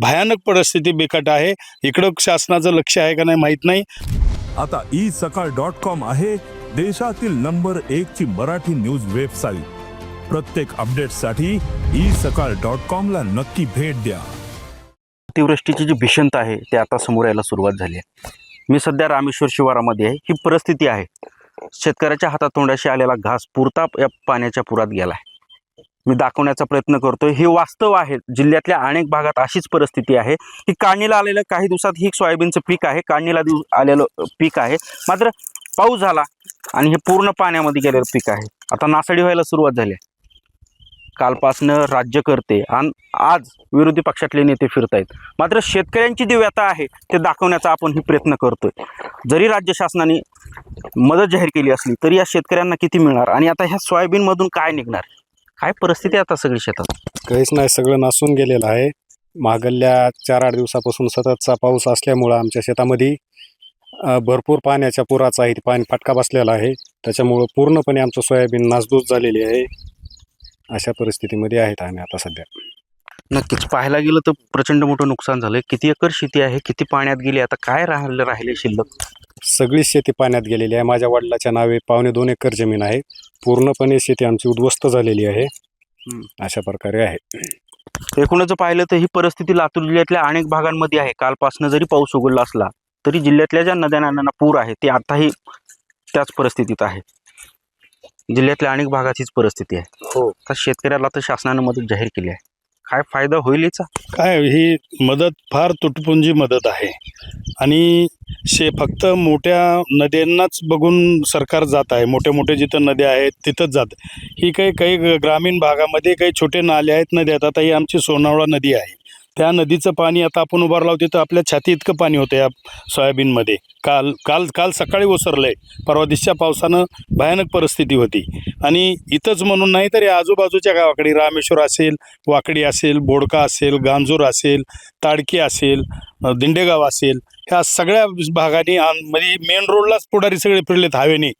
भयानक परिस्थिती बिकट आहे. इकडं शासनाचं लक्ष आहे का नाही माहीत नाही. आता ई सकाळ डॉट कॉम आहे देशातील नंबर एक ची मराठी न्यूज वेबसाईट. प्रत्येक अपडेटसाठी ई सकाळ डॉट कॉम ला नक्की भेट द्या. अतिवृष्टीची जी भीषणता आहे ते आता समोर यायला सुरुवात झाली आहे. मी सध्या रामेश्वर शिवारामध्ये आहे. ही परिस्थिती आहे. शेतकऱ्याच्या हातात तोंडाशी आलेला घास पुरता या पाण्याच्या पुरात गेला आहे. मी दाखवण्याचा प्रयत्न करतोय. हे वास्तव आहे. जिल्ह्यातल्या अनेक भागात अशीच परिस्थिती आहे की काढणीला आलेलं काही दिवसात ही सोयाबीनचं पीक आहे. काढणीला दिव आलेलं पीक आहे. मात्र पाऊस झाला आणि हे पूर्ण पाण्यामध्ये गेलेलं पीक आहे. आता नासाडी व्हायला सुरुवात झाली आहे. कालपासनं राज्यकर्ते आणि आज विरोधी पक्षातले नेते फिरतायत. मात्र शेतकऱ्यांची जी व्यथा आहे ते दाखवण्याचा आपण ही प्रयत्न करतोय. जरी राज्य शासनाने मदत जाहीर केली असली तरी या शेतकऱ्यांना किती मिळणार? आणि आता ह्या सोयाबीनमधून काय निघणार? काय परिस्थिती आहे आता सगळी शेतात? काहीच नाही सगळं नासून गेलेलं आहे. मागल्या चार आठ दिवसापासून सततचा पाऊस असल्यामुळं आमच्या शेतामध्ये अ, भरपूर पाण्याच्या पुराचा आहे पाणी फटका बसलेला आहे. त्याच्यामुळं पूर्णपणे आमचं सोयाबीन नासधूस झालेली आहे. अशा परिस्थितीमध्ये आहेत आम्ही आता सध्या. नक्कीच. पाहायला गेलं तर प्रचंड मोठं नुकसान झालंय. किती एकर शेती आहे? किती पाण्यात गेली? आता काय राहिलं राहिले शिल्लक? सगळी शेती पाण्यात गेलेली आहे. माझ्या वडिलाच्या नावे पावणे दोन एकर जमीन आहे. पूर्णपणे शेती आमची उद्ध्वस्त झालेली आहे. अशा प्रकारे आहे. एकूणच पाहिलं तर ही परिस्थिती लातूर जिल्ह्यातल्या अनेक भागांमध्ये आहे. कालपासनं जरी पाऊस उघडला असला तरी जिल्ह्यातल्या ज्या नद्या नाल्यांना पूर आहे ते आताही त्याच परिस्थितीत आहे. जिल्ह्यातल्या अनेक भागात हीच परिस्थिती आहे. हो. तर शेतकऱ्याला तर शासनानं मदत जाहीर केली आहे. काय फायदा होईल याचा? काय ही मदत फार तुटपुंजी मदत आहे. आणि शे फक्त मोठ्या नद्यांनाच बघून सरकार जात आहे. मोठे मोठे जिथं नद्या आहेत तिथंच जात. ही काही काही ग- ग्रामीण भागामध्ये काही छोटे नाले आहेत नद्या आहेत आता ही आमची सोनावळा नदी आहे. त्या नदीचं पाणी आता आपण उभारलं लावते तर आपल्या छाती इतकं पाणी होतं या सोयाबीनमध्ये. काल काल काल सकाळी ओसरलं आहे परवा दिसच्या पावसानं भयानक परिस्थिती होती. आणि इथंच म्हणून नाही तर या आजूबाजूच्या गावाकडे रामेश्वर असेल वाकडी असेल बोडका असेल गांजूर असेल ताडकी असेल दिंडेगाव असेल ह्या सगळ्या भागाने आन- म्हणजे मेन रोडलाच पुढारी सगळे फिरलेत हवेने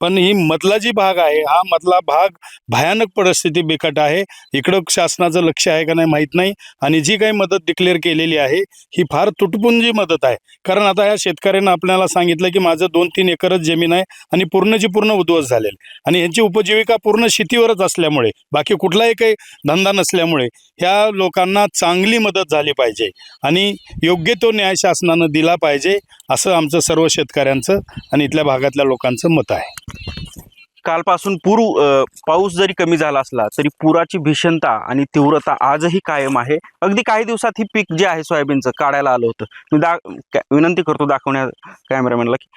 पण ही मधला जी भाग आहे हा मधला भाग भयानक परिस्थिती बिकट आहे. इकडं शासनाचं लक्ष आहे का नाही माहीत नाही आणि जी काही मदत डिक्लेअर केलेली आहे ही फार तुटपुंजी मदत आहे. कारण आता या शेतकऱ्यांना आपल्याला सांगितलं की माझं दोन तीन एकरच जमीन आहे आणि पूर्णची पूर्ण उद्ध्वस्त झालेली. आणि यांची उपजीविका पूर्ण शेतीवरच असल्यामुळे बाकी कुठलाही काही धंदा नसल्यामुळे ह्या लोकांना चांगली मदत झाली पाहिजे आणि योग्य तो न्याय शासनानं दिला पाहिजे असं आमचं सर्व शेतकऱ्यांचं आणि इथल्या भागातल्या लोकांचं मत आहे. कालपासून पूर पाऊस जरी कमी झाला असला तरी पुराची भीषणता आणि तीव्रता आजही कायम आहे. अगदी काही दिवसात ही पीक जे आहे सोयाबीनचं काढायला आलं होतं. मी दा विनंती करतो दाखवण्या कॅमेरामॅनला की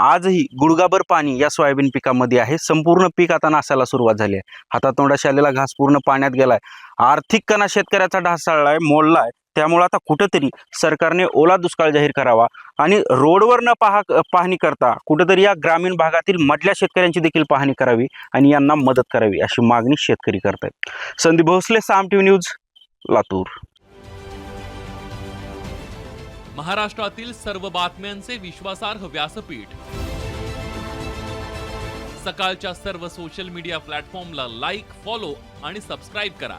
आजही गुडगाभर पाणी या सोयाबीन पिकामध्ये आहे. संपूर्ण पीक आता नासायला सुरुवात झाली आहे. हातातोंडाशी आलेला घास पूर्ण पाण्यात गेलाय. आर्थिक कणा शेतकऱ्याचा ढासळलाय मोडलाय. त्यामुळं आता कुठंतरी सरकारने ओला दुष्काळ जाहीर करावा आणि रोडवर न पाहा पाहणी करता कुठंतरी या ग्रामीण भागातील मधल्या शेतकऱ्यांची देखील पाहणी करावी आणि यांना मदत करावी अशी मागणी शेतकरी करत आहेत संदीप भोसले साम टीव्ही न्यूज लातूर. महाराष्ट्रातील सर्व बातम्यांचे विश्वासार्ह व्यासपीठ. सकाळच्या सर्व सोशल मीडिया प्लॅटफॉर्मला लाईक फॉलो आणि सबस्क्राईब करा.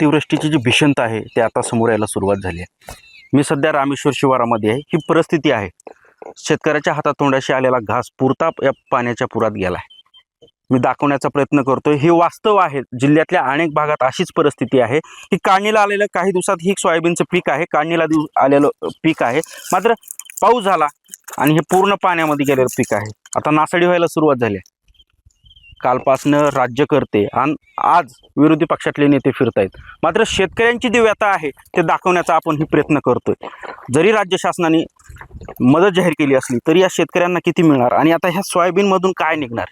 अतिवृष्टीची जी भीषणता आहे ते आता समोर यायला सुरुवात झाली आहे. मी सध्या रामेश्वर शिवारामध्ये आहे. ही परिस्थिती आहे. शेतकऱ्याच्या हातातोंडाशी आलेला घास पुरता या पाण्याच्या पुरात गेला आहे मी दाखवण्याचा प्रयत्न करतोय. हे वास्तव आहे. जिल्ह्यातल्या अनेक भागात अशीच परिस्थिती आहे. की काढणीला आलेलं काही दिवसात ही सोयाबीनचं पीक आहे. काढणीला दिव आलेलं पीक आहे. मात्र पाऊस झाला आणि हे पूर्ण पाण्यामध्ये गेलेलं पीक आहे. आता नासाडी व्हायला सुरुवात झाली आहे. कालपासनं राज्यकर्ते आणि आज विरोधी पक्षातले नेते फिरतायत. मात्र शेतकऱ्यांची जी व्यथा आहे ते दाखवण्याचा आपण ही प्रयत्न करतोय. जरी राज्य शासनाने मदत जाहीर केली असली तरी या शेतकऱ्यांना किती मिळणार? आणि आता ह्या सोयाबीनमधून काय निघणार?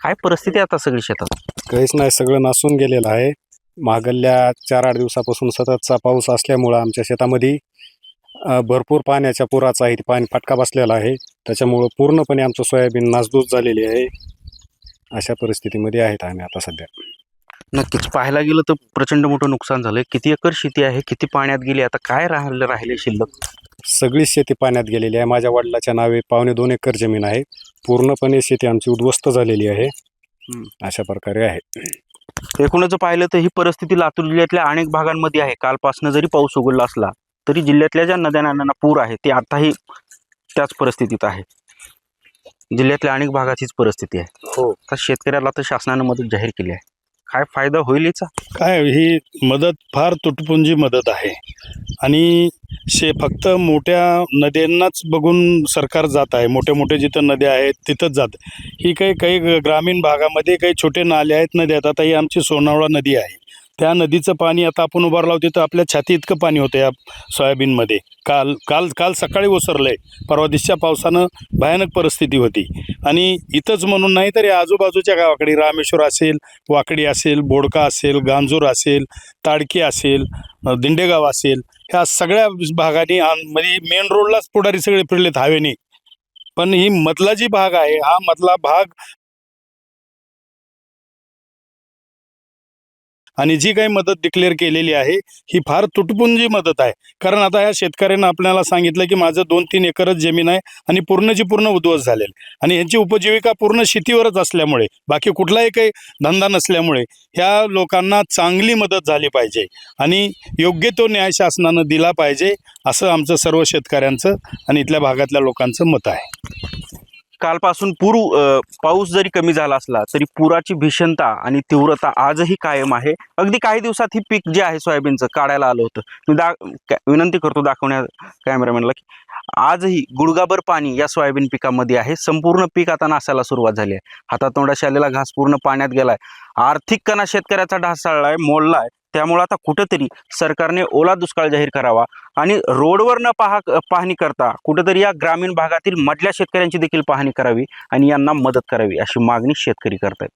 काय परिस्थिती आता सगळी शेतात? काहीच नाही सगळं नासून गेलेलं आहे. मागल्या चार आठ दिवसापासून सततचा पाऊस असल्यामुळं आमच्या शेतामध्ये अ, भरपूर पाण्याच्या पुराचा आहे पाणी फटका बसलेला आहे. त्याच्यामुळं पूर्णपणे आमचं सोयाबीन नासधूस झालेली आहे. अशा परिस्थितीमध्ये आहेत आम्ही आता सध्या. नक्कीच. पाहायला गेलं तर प्रचंड मोठं नुकसान झालंय. किती एकर शेती आहे? किती पाण्यात गेली? आता काय राहिलं राहिले शिल्लक? सगळीच शेती पाण्यात गेलेली आहे. माझ्या वडिलाच्या नावे पावणे दोन एकर जमीन आहे. पूर्णपणे शेती आमची उद्ध्वस्त झालेली आहे. अशा प्रकारे आहे. एकूणच पाहिलं तर ही परिस्थिती लातूर जिल्ह्यातल्या अनेक भागांमध्ये आहे. कालपासनं जरी पाऊस उघडला असला तरी जिल्ह्यातल्या ज्या नद्या नाल्यांना पूर आहे ते आताही त्याच परिस्थितीत आहे. जिल्ह्यातल्या अनेक भागात हीच परिस्थिती आहे. हो. तर शेतकऱ्याला तर शासनानं मदत जाहीर केली आहे. काय फायदा होईल याचा? काय ही मदत फार तुटपुंजी मदत आहे. आणि शे फक्त मोठ्या नद्यांनाच बघून सरकार जात आहे. मोठे मोठे जिथं नद्या आहेत तिथंच जात ही काही काही ग्रामीण भागामध्ये काही छोटे नाले आहेत नद्या आहेत. आता ही आमची सोनावळा नदी आहे. त्या नदीचं पाणी आता आपण उभारलं होते तर आपल्या छाती इतकं पाणी होतं या सोयाबीनमध्ये. काल काल काल सकाळी ओसरलं आहे परवा दिवशीच्या पावसानं भयानक परिस्थिती होती. आणि इथंच म्हणून नाही तर या आजूबाजूच्या गावाकडे रामेश्वर असेल वाकडी असेल बोडका असेल गांजूर असेल ताडकी असेल दिंडेगाव असेल ह्या सगळ्या भागाने आन- म्हणजे मेन रोडलाच पुढारी सगळे फिरलेत हवेने पण ही मधला जी भाग आहे हा मधला भाग आणि जी काही मदत डिक्लेअर केलेली आहे ही फार तुटपुंजी मदत आहे. कारण आता या शेतकऱ्यांना आपल्याला सांगितलं की माझं दोन तीन एकरच जमीन आहे आणि पूर्णची पूर्ण उद्ध्वस्त झालेली आणि यांची उपजीविका पूर्ण शेतीवरच असल्यामुळे बाकी कुठलाही काही धंदा नसल्यामुळे ह्या लोकांना चांगली मदत झाली पाहिजे. आणि योग्य तो न्याय शासनानं दिला पाहिजे असं आमचं सर्व शेतकऱ्यांचं आणि इथल्या भागातल्या लोकांचं मत आहे. कालपासून पूर पाऊस जरी कमी झाला असला तरी पुराची भीषणता आणि तीव्रता आजही कायम आहे. अगदी काही दिवसात ही पीक जे आहे सोयाबीनचं काढायला आलं होतं. मी दा विनंती करतो दाखवण्या कॅमेरामॅनला की आजही गुडगाभर पाणी या सोयाबीन पिकामध्ये आहे. संपूर्ण पीक आता नासायला सुरुवात झाली आहे. हातातोंडाशी आलेला घास पूर्ण पाण्यात गेलाय. आर्थिक कणा शेतकऱ्याचा ढासाळलाय मोडलाय. त्यामुळे आता कुठंतरी सरकारने ओला दुष्काळ जाहीर करावा आणि रोडवर न पाहा पाहणी करता कुठंतरी या ग्रामीण भागातील मधल्या शेतकऱ्यांची देखील पाहणी करावी आणि यांना मदत करावी अशी मागणी शेतकरी करतायत.